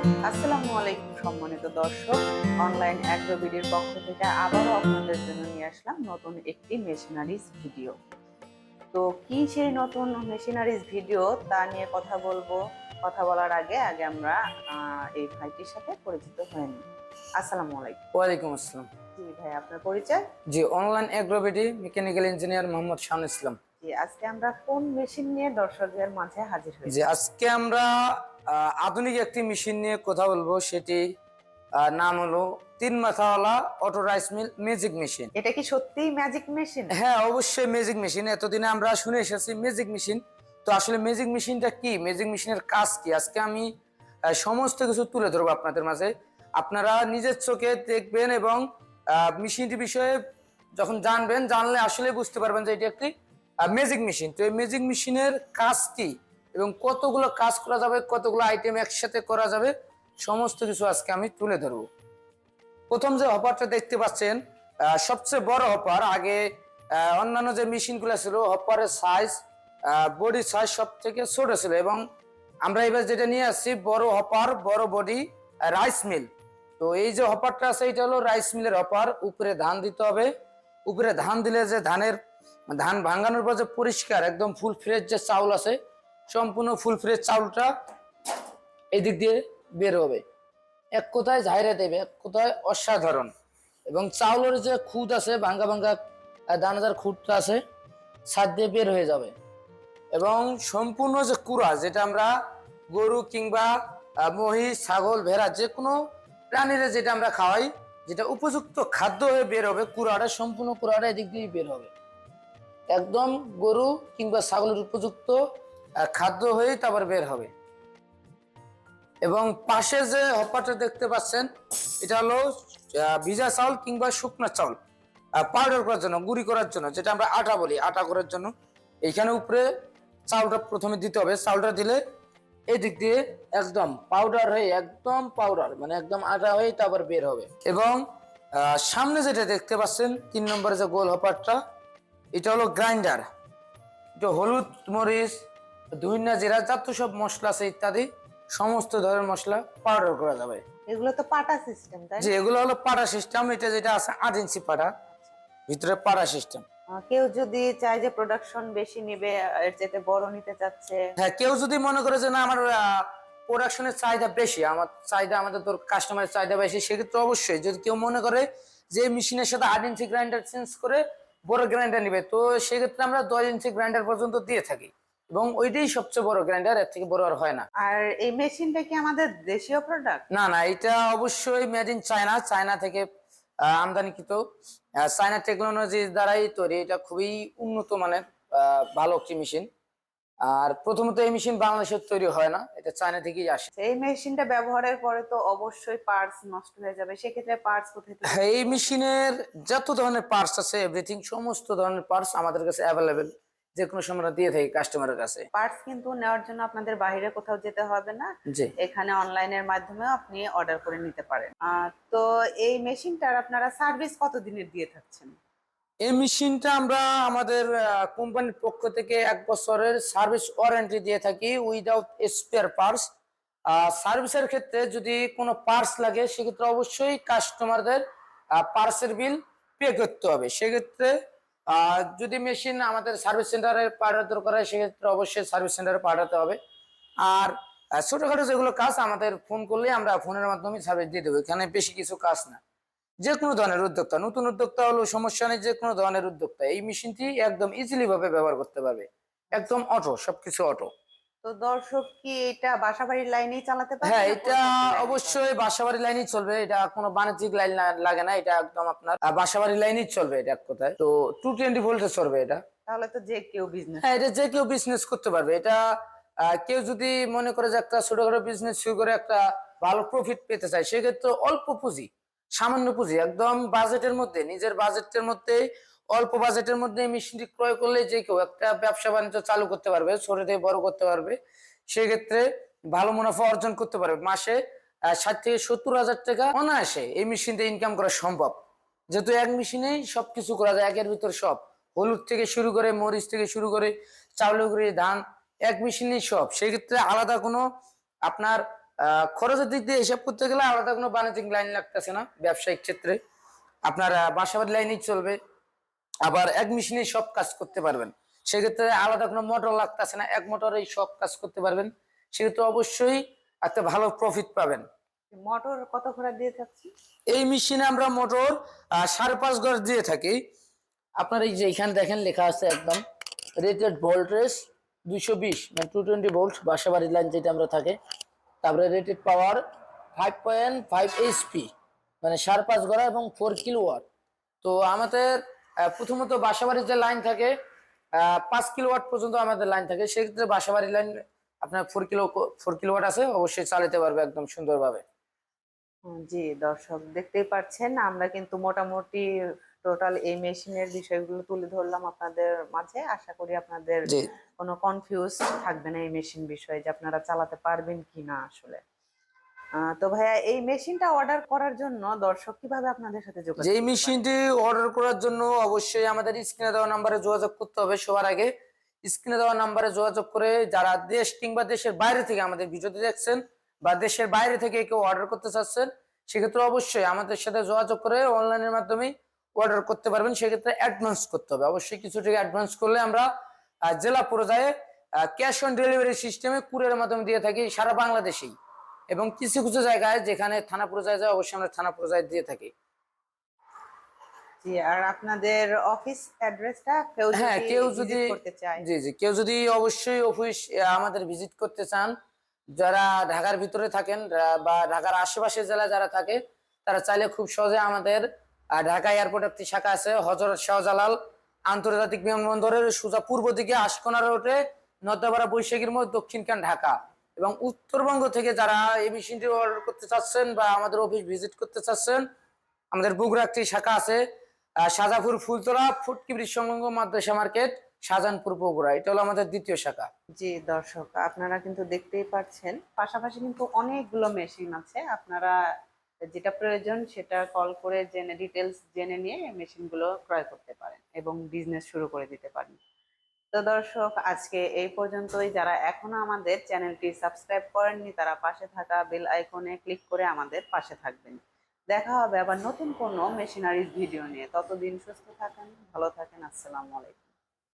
আসসালামু আলাইকুম সম্মানিত দর্শক। অনলাইন অ্যাগ্রোবিডির পক্ষ থেকে আবারও আপনাদের জন্য নিয়ে আসলাম নতুন একটি মেশিনারিজ ভিডিও তো কি সেই নতুন মেশিনারিজ ভিডিও তা নিয়ে কথা বলব? কথা বলার আগে আগে আমরা এই ভাইটির সাথে পরিচিত হয়ে নিই। আসসালামু আলাইকুম। ওয়ালাইকুম আসসালাম। জি ভাই আপনার পরিচয়? জি online Agro BD mechanical engineer Mohammad Shahan Islam. জি আজকে আমরা কোন মেশিন নিয়ে দর্শকদের মাঝে হাজির হয়েছি? আজকে আমরা আধুনিক একটি মেশিন নিয়ে কথা বলব। সেটি নাম হলো তিন মাথাওয়ালা auto rice mill magic machine. এটা কি সত্যি ম্যাজিক মেশিন? হ্যাঁ অবশ্যই ম্যাজিক মেশিন। এতদিনে আমরা শুনে এসেছি ম্যাজিক মেশিন। তো আসলে ম্যাজিক মেশিনটা কি? ম্যাজিক মেশিনের কাজ কি? আজকে আমি সমস্ত কিছু তুলে ধরবো আপনাদের মাঝে। আপনারা নিজের চোখে দেখবেন এবং আহ, মেশিনটি বিষয়ে যখন জানবেন জানলে আসলে বুঝতে পারবেন যে এটি একটি ম্যাজিক মেশিন। তো এই ম্যাজিক মেশিনের কাজ কি? এবং কতগুলো কাজ করা যাবে, কতগুলো আইটেম একসাথে করা যাবে, সমস্ত কিছু আজকে আমি তুলে ধরবো। প্রথম যে হপারটা দেখতে পাচ্ছেন সবচেয়ে বড় হপার আগে অন্যান্য যে মেশিনগুলো ছিল হপারের সাইজ বডি সাইজ সব থেকে ছোট ছিল এবং আমরা এবার যেটা নিয়ে আসছি, বড় হপার বড় বডি রাইস মিল তো এই যে হপারটা আছে, এটা হলো রাইস মিলের হপার উপরে ধান দিতে হবে। উপরে ধান দিলে যে ধানের, ধান ভাঙানোর পর যে পরিষ্কার, একদম ফুল ফ্রেশ যে চাউল আছে সম্পূর্ণ ফুল ফ্রেশ চাউলটা এদিক দিয়ে বের হবে। এক কোথায় ঝাইরা দেবে, এক কোথায় অসাধারণ। এবং চাউলের যে খুদ আছে, ভাঙ্গা ভাঙ্গা দানাদার খুদটা আছে ছাদ দিয়ে বের হয়ে যাবে। এবং সম্পূর্ণ যে কুড়া, যেটা আমরা গরু কিংবা মহিষ, ছাগল, ভেড়া, যে কোনো প্রাণীরা যেটা আমরা খাওয়াই, যেটা উপযুক্ত খাদ্য হয়ে বের হবে, কুড়াটা, সম্পূর্ণ কুড়াটা এদিক দিয়ে বের হবে। একদম গরু কিংবা ছাগলের উপযুক্ত খাদ্য হয়েই তারপর বের হবে। এবং পাশে যে হপারটা দেখতে পাচ্ছেন, এটা হলো ভিজা চাউল কিংবা শুকনো চাউল পাউডার করার জন্য, গুঁড়ি করার জন্য, যেটা আমরা আটা বলি, আটা করার জন্য। এইখানে উপরে চাউলটা প্রথমে দিতে হবে। চাউলটা দিলে এই দিক দিয়ে একদম পাউডার হয়ে, একদম পাউডার মানে একদম আটা হয়ে তারপর বের হবে। এবং সামনে যেটা দেখতে পাচ্ছেন, তিন নম্বরে যে গোল হপারটা এটা হলো গ্রাইন্ডার। এটা হলুদ, মরিচ ধুইনা জিরা যত সব মশলা আছে ইত্যাদি সমস্ত ধরনের মশলা পাউডার করা যাবে। এগুলো তো পাটা সিস্টেম তাই? যে এগুলো হলো পাড়া সিস্টেম এটা যেটা আছে আট ইঞ্চি পাড়া ভিতরে পাড়া সিস্টেম কেউ যদি চায় যে প্রোডাকশন বেশি নেবে এর চাইতে বড় নিতে চাচ্ছে। হ্যাঁ কেউ যদি মনে করে যে না আমার প্রোডাকশনের চাহিদা বেশি আমার চাহিদা আমাদের তোর কাস্টমারের চাহিদা বেশি সেক্ষেত্রে অবশ্যই যদি কেউ মনে করে যে মেশিনের সাথে আট ইঞ্চি গ্রাইন্ডার চেঞ্জ করে বড় গ্রাইন্ডার নিবে তো সেক্ষেত্রে আমরা দশ ইঞ্চি গ্রাইন্ডার পর্যন্ত দিয়ে থাকি। এবং ওইটাই সবচেয়ে বড় গ্রাইন্ডার এর থেকে বড় আর হয় না। আর এই মেশিনটা কি আমাদের দেশীয় প্রোডাক্ট না না এটা অবশ্যই মেড ইন চায়না চায়না থেকে আমদানিকৃত। চায়না টেকনোলজি দ্বারাই তৈরি। এটা খুবই উন্নত মানের ভালো একটি মেশিন আর প্রথমত এই মেশিন বাংলাদেশের তৈরি হয় না এটা চায়না থেকেই আসে। এই মেশিনটা ব্যবহারের পরে তো অবশ্যই পার্টস নষ্ট হয়ে যাবে সেক্ষেত্রে পার্টস কোথায় এই মেশিনের যত ধরনের পার্টস আছে এভরিথিং সমস্ত ধরনের পার্টস আমাদের কাছে অ্যাভেলেবেল যে কোনো সময় দিয়ে থাকি কাস্টমারের কাছে। পার্টস কিন্তু নেওয়ার জন্য আপনাদের বাইরে কোথাও যেতে হবে না। এখানে অনলাইনের মাধ্যমে আপনি অর্ডার করে নিতে পারেন। তো এই মেশিনটার আপনারা সার্ভিস কত দিনের দিয়ে থাকছেন? এই মেশিনটা আমরা আমাদের কোম্পানির পক্ষ থেকে এক বছরের সার্ভিস ওয়ারেন্টি দিয়ে থাকি উইদাউট স্পেয়ার পার্টস সার্ভিসের ক্ষেত্রে যদি কোনো পার্টস লাগে সেক্ষেত্রে অবশ্যই কাস্টমারদের পার্সের বিল পে করতে হবে। সেক্ষেত্রে যদি মেশিন আমাদের সার্ভিস সেন্টারে পাঠাতে দরকার হয়, সেক্ষেত্রে অবশ্যই সার্ভিস সেন্টারে পাঠাতে হবে। আর ছোটোখাটো যেগুলো কাজ, আমাদের ফোন করলে আমরা ফোনের মাধ্যমে সার্ভিস দিয়ে দেবো। এখানে বেশি কিছু কাজ না। যে কোনো ধরনের উদ্যোক্তা, নতুন উদ্যোক্তা হলো সমস্যা নেই যে কোনো ধরনের উদ্যোক্তা। এই মেশিনটি একদম ইজিলিভাবে ব্যবহার করতে পারবে। একদম অটো সবকিছু অটো তো দর্শক কি এটা বাসাবাড়ির লাইনেই চালাতে পারবে হ্যাঁ এটা? অবশ্যই বাসাবাড়ি লাইনই চলবে। এটা কোনো বাণিজ্যিক লাইন লাগে না এটা একদম আপনার আহ, বাসাবাড়ি লাইনই চলবে এটা কথায়। তো টু টোয়েন্টি ভোল্টে চলবে এটা। তাহলে তো যে কেউ বিজনেস হ্যাঁ এটা যে কেউ বিজনেস করতে পারবে। এটা কেউ যদি মনে করে যে একটা ছোটখাটো বিজনেস শুরু করে একটা ভালো প্রফিট পেতে চায় সেক্ষেত্রে অল্প পুঁজি সামান্য পুঁজি একদম বাজেটের মধ্যে নিজের বাজেটের মধ্যে অল্প বাজেটের মধ্যে এই মেশিনটি ক্রয় করলে যে কেউ একটা ব্যবসা বাণিজ্য চালু করতে পারবে, ছোট থেকে বড় করতে পারবে, সেক্ষেত্রে ভালো মুনাফা অর্জন করতে পারবে। মাসে ষাট থেকে সত্তর হাজার টাকা অনায়াসে এই মেশিন দিয়ে ইনকাম করা সম্ভব। যেহেতু এক মেশিনেই সবকিছু করা যায়, একের ভিতর সব। হলুদ থেকে শুরু করে, মরিচ থেকে শুরু করে, চাউল করে ধান, এক মেশিনেই সব। সেক্ষেত্রে আলাদা কোনো আপনার খরচের দিক দিয়ে হিসাব করতে গেলে আলাদা কোনো বাণিজ্যিক লাইন লাগতেছে না ব্যবসায়িক ক্ষেত্রে। আপনার বাসাবাড়ি লাইনেই চলবে। আবার এক মেশিনে সব কাজ করতে পারবেন। সেক্ষেত্রে আলাদা কোনো মোটর লাগতেছে না এক মোটরেই সব কাজ করতে পারবেন। সেক্ষেত্রে অবশ্যই একটা ভালো প্রফিট পাবেন। মোটর কত করে দিয়ে থাকছি? এই মেশিনে আমরা মোটর সাড়ে পাঁচ গজ দিয়ে থাকি। আপনার এই যে এখানে দেখেন লেখা আছে একদম রেটেড ভোল্টেজ দুইশো বিশ মানে টু টোয়েন্টি ভোল্ট বাসা বাড়ির লাইন যেটা আমরা থাকে। তারপরে rated power five point five HP মানে সাড়ে পাঁচ গড়া এবং ফোর কিলো ওয়াট তো আমাদের প্রথমত বাসাবাড়ির যে লাইন থাকে পাঁচ কিলো ওয়াট পর্যন্ত আমাদের লাইন থাকে সেক্ষেত্রে বাসাবাড়ির লাইন আপনার ফোর কিলো ফোর কিলোওয়াট আছে অবশ্যই চালাতে পারবে একদম সুন্দরভাবে। জি দর্শক দেখতেই পাচ্ছেন আমরা কিন্তু মোটামুটি টোটাল এই মেশিনের বিষয়গুলো তুলে ধরলাম আপনাদের মাঝে। আশা করি আপনাদের কোনো কনফিউজ থাকবে না এই মেশিন বিষয়ে যে আপনারা চালাতে পারবেন কি না আসলে। তো ভাইয়া এই মেশিনটা অর্ডার করার জন্য দর্শক কীভাবে আপনাদের সাথে যোগাযোগ যে মেশিনটি অর্ডার করার জন্য অবশ্যই আমাদের স্ক্রিনে দেওয়া নাম্বারে যোগাযোগ করতে হবে সবার আগে। স্ক্রিনে দেওয়া নাম্বারে যোগাযোগ করে যারা দেশ কিংবা দেশের বাইরে থেকে আমাদের ভিডিওটি দেখছেন বা দেশের বাইরে থেকে কেউ অর্ডার করতে চাচ্ছেন সেক্ষেত্রে অবশ্যই আমাদের সাথে যোগাযোগ করে অনলাইনের মাধ্যমে অর্ডার করতে পারবেন। সেক্ষেত্রে অ্যাডভান্স করতে হবে। অবশ্যই কিছু টাকা অ্যাডভান্স করলে আমরা জেলা পর্যায়ে ক্যাশ অন ডেলিভারি সিস্টেমে কুরিয়ারের মাধ্যমে দিয়ে থাকি সারা বাংলাদেশেই। এবং কিছু কিছু জায়গায় যেখানে থানা পর্যায়ে যায় অবশ্যই আমরা থানা পর্যায়ে দিয়ে থাকি। জি আর আপনাদের অফিস অ্যাড্রেসটা কেউ হ্যাঁ, কেউ যদি- করতে চায়। জি জি কেউ যদি অবশ্যই অফিস আমাদের ভিজিট করতে চান যারা ঢাকার ভিতরে থাকেন বা ঢাকার আশেপাশে জেলা যারা থাকে তারা চাইলে খুব সহজে আমাদের ঢাকা এয়ারপোর্ট একটি শাখা আছে হজরত শাহজালাল আন্তর্জাতিক বিমানবন্দরের সোজা পূর্ব দিকে আশকোনা রোডে নদাপাড়া বৈশাখীর মধ্যে দক্ষিণখান ঢাকা। এবং উত্তরবঙ্গ থেকে যারা এই মেশিনটি অর্ডার করতে চাচ্ছেন বা আমাদের অফিস ভিজিট করতে চাচ্ছেন, আমাদের একটি শাখা আছে সাজাপুর ফুলতলা ফুটকিবরি সংলগ্ন মাদ্রাসা মার্কেট, শাহজাহানপুর বগুড়া। এটা হলো আমাদের দ্বিতীয় শাখা। জি দর্শক, আপনারা কিন্তু দেখতেই পাচ্ছেন। পাশাপাশি কিন্তু অনেকগুলো মেশিন আছে। আপনারা যেটা প্রয়োজন সেটা কল করে জেনে ডিটেলস জেনে নিয়ে মেশিনগুলো ক্রয় করতে পারেন এবং বিজনেস শুরু করে দিতে পারেন। তো দর্শক, আজকে এই পর্যন্তই। যারা এখনও আমাদের চ্যানেলটি সাবস্ক্রাইব করেননি, তারা পাশে থাকা বেল আইকনে ক্লিক করে আমাদের পাশে থাকবেন। দেখা হবে আবার নতুন কোনো মেশিনারিজ ভিডিও নিয়ে। ততদিন সুস্থ থাকেন, ভালো থাকেন। আসসালামু আলাইকুম।